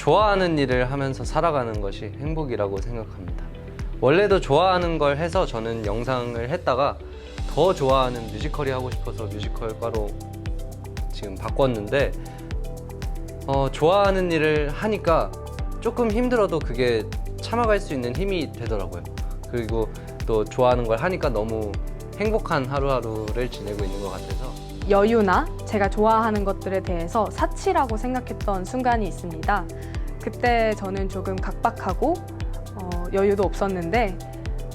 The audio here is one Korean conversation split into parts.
좋아하는 일을 하면서 살아가는 것이 행복이라고 생각합니다. 원래도 좋아하는 걸 해서 저는 영상을 했다가 더 좋아하는 뮤지컬이 하고 싶어서 뮤지컬과로 지금 바꿨는데 어, 좋아하는 일을 하니까 조금 힘들어도 그게 참아갈 수 있는 힘이 되더라고요. 그리고 또 좋아하는 걸 하니까 너무 행복한 하루하루를 지내고 있는 것 같아서 여유나 제가 좋아하는 것들에 대해서 사치라고 생각했던 순간이 있습니다. 그때 저는 조금 각박하고 어, 여유도 없었는데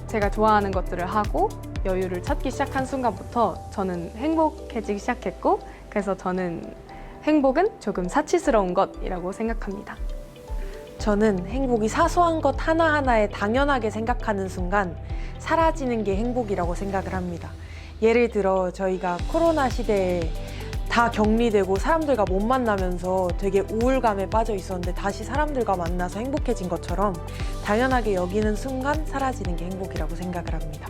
제가 좋아하는 것들을 하고 여유를 찾기 시작한 순간부터 저는 행복해지기 시작했고 그래서 저는 행복은 조금 사치스러운 것이라고 생각합니다. 저는 행복이 사소한 것 하나하나에 당연하게 생각하는 순간 사라지는 게 행복이라고 생각을 합니다. 예를 들어 저희가 코로나 시대에 다 격리되고 사람들과 못 만나면서 되게 우울감에 빠져 있었는데 다시 사람들과 만나서 행복해진 것처럼 당연하게 여기는 순간 사라지는 게 행복이라고 생각을 합니다.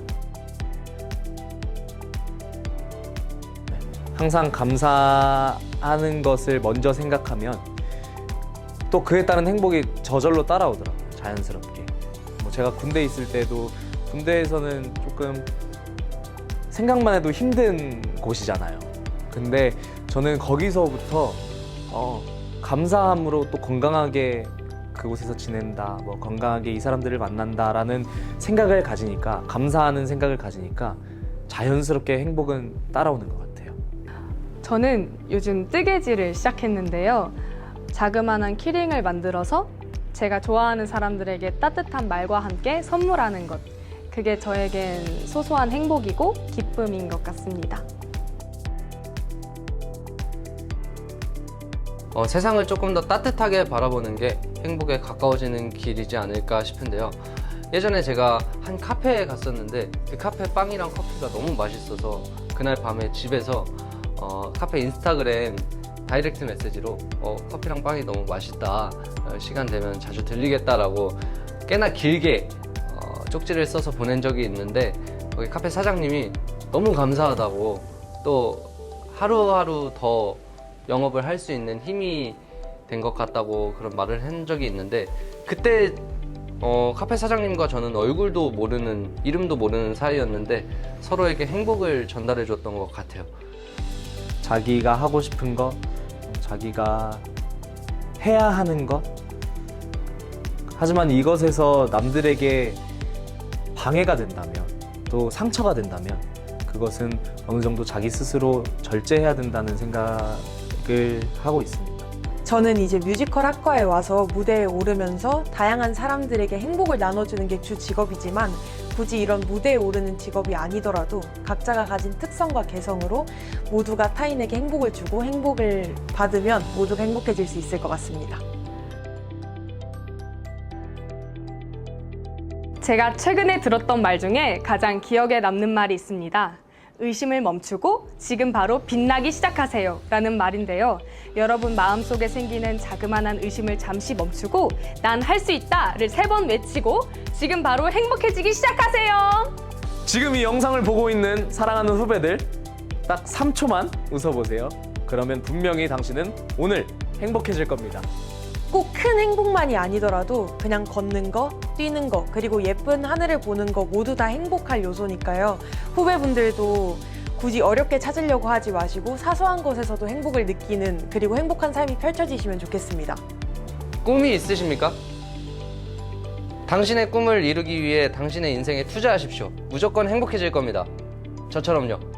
항상 감사하는 것을 먼저 생각하면 또 그에 따른 행복이 저절로 따라오더라고요. 자연스럽게. 뭐 제가 군대 에 있을 때도 군대에서는 조금 생각만 해도 힘든 곳이잖아요. 근데 저는 거기서부터 어, 감사함으로 또 건강하게 그곳에서 지낸다, 뭐 건강하게 이 사람들을 만난다라는 생각을 가지니까 감사하는 생각을 가지니까 자연스럽게 행복은 따라오는 것 같아요. 저는 요즘 뜨개질을 시작했는데요. 자그마한 키링을 만들어서 제가 좋아하는 사람들에게 따뜻한 말과 함께 선물하는 것. 그게 저에겐 소소한 행복이고 기쁨인 것 같습니다. 어, 세상을 조금 더 따뜻하게 바라보는 게 행복에 가까워지는 길이지 않을까 싶은데요. 예전에 제가 한 카페에 갔었는데 그 카페 빵이랑 커피가 너무 맛있어서 그날 밤에 집에서 어, 카페 인스타그램 다이렉트 메시지로 어, 커피랑 빵이 너무 맛있다. 어, 시간 되면 자주 들리겠다라고 꽤나 길게 어, 쪽지를 써서 보낸 적이 있는데 거기 카페 사장님이 너무 감사하다고 또 하루하루 더 영업을 할 수 있는 힘이 된 것 같다고 그런 말을 한 적이 있는데 그때 어, 카페 사장님과 저는 얼굴도 모르는 이름도 모르는 사이였는데 서로에게 행복을 전달해 줬던 것 같아요. 자기가 하고 싶은 것, 자기가 해야 하는 것. 하지만 이것에서 남들에게 방해가 된다면, 또 상처가 된다면, 그것은 어느 정도 자기 스스로 절제해야 된다는 생각을 하고 있습니다. 저는 이제 뮤지컬 학과에 와서 무대에 오르면서 다양한 사람들에게 행복을 나눠주는 게 주 직업이지만 굳이 이런 무대에 오르는 직업이 아니더라도 각자가 가진 특성과 개성으로 모두가 타인에게 행복을 주고 행복을 받으면 모두가 행복해질 수 있을 것 같습니다. 제가 최근에 들었던 말 중에 가장 기억에 남는 말이 있습니다. 의심을 멈추고 지금 바로 빛나기 시작하세요. 라는 말인데요. 여러분 마음속에 생기는 자그마한 의심을 잠시 멈추고 난 할 수 있다를 세 번 외치고 지금 바로 행복해지기 시작하세요. 지금 이 영상을 보고 있는 사랑하는 후배들, 딱 3초만 웃어보세요. 그러면 분명히 당신은 오늘 행복해질 겁니다. 꼭 큰 행복만이 아니더라도 그냥 걷는 거, 뛰는 거, 그리고 예쁜 하늘을 보는 거 모두 다 행복할 요소니까요. 후배분들도 굳이 어렵게 찾으려고 하지 마시고 사소한 것에서도 행복을 느끼는 그리고 행복한 삶이 펼쳐지시면 좋겠습니다. 꿈이 있으십니까? 당신의 꿈을 이루기 위해 당신의 인생에 투자하십시오. 무조건 행복해질 겁니다. 저처럼요.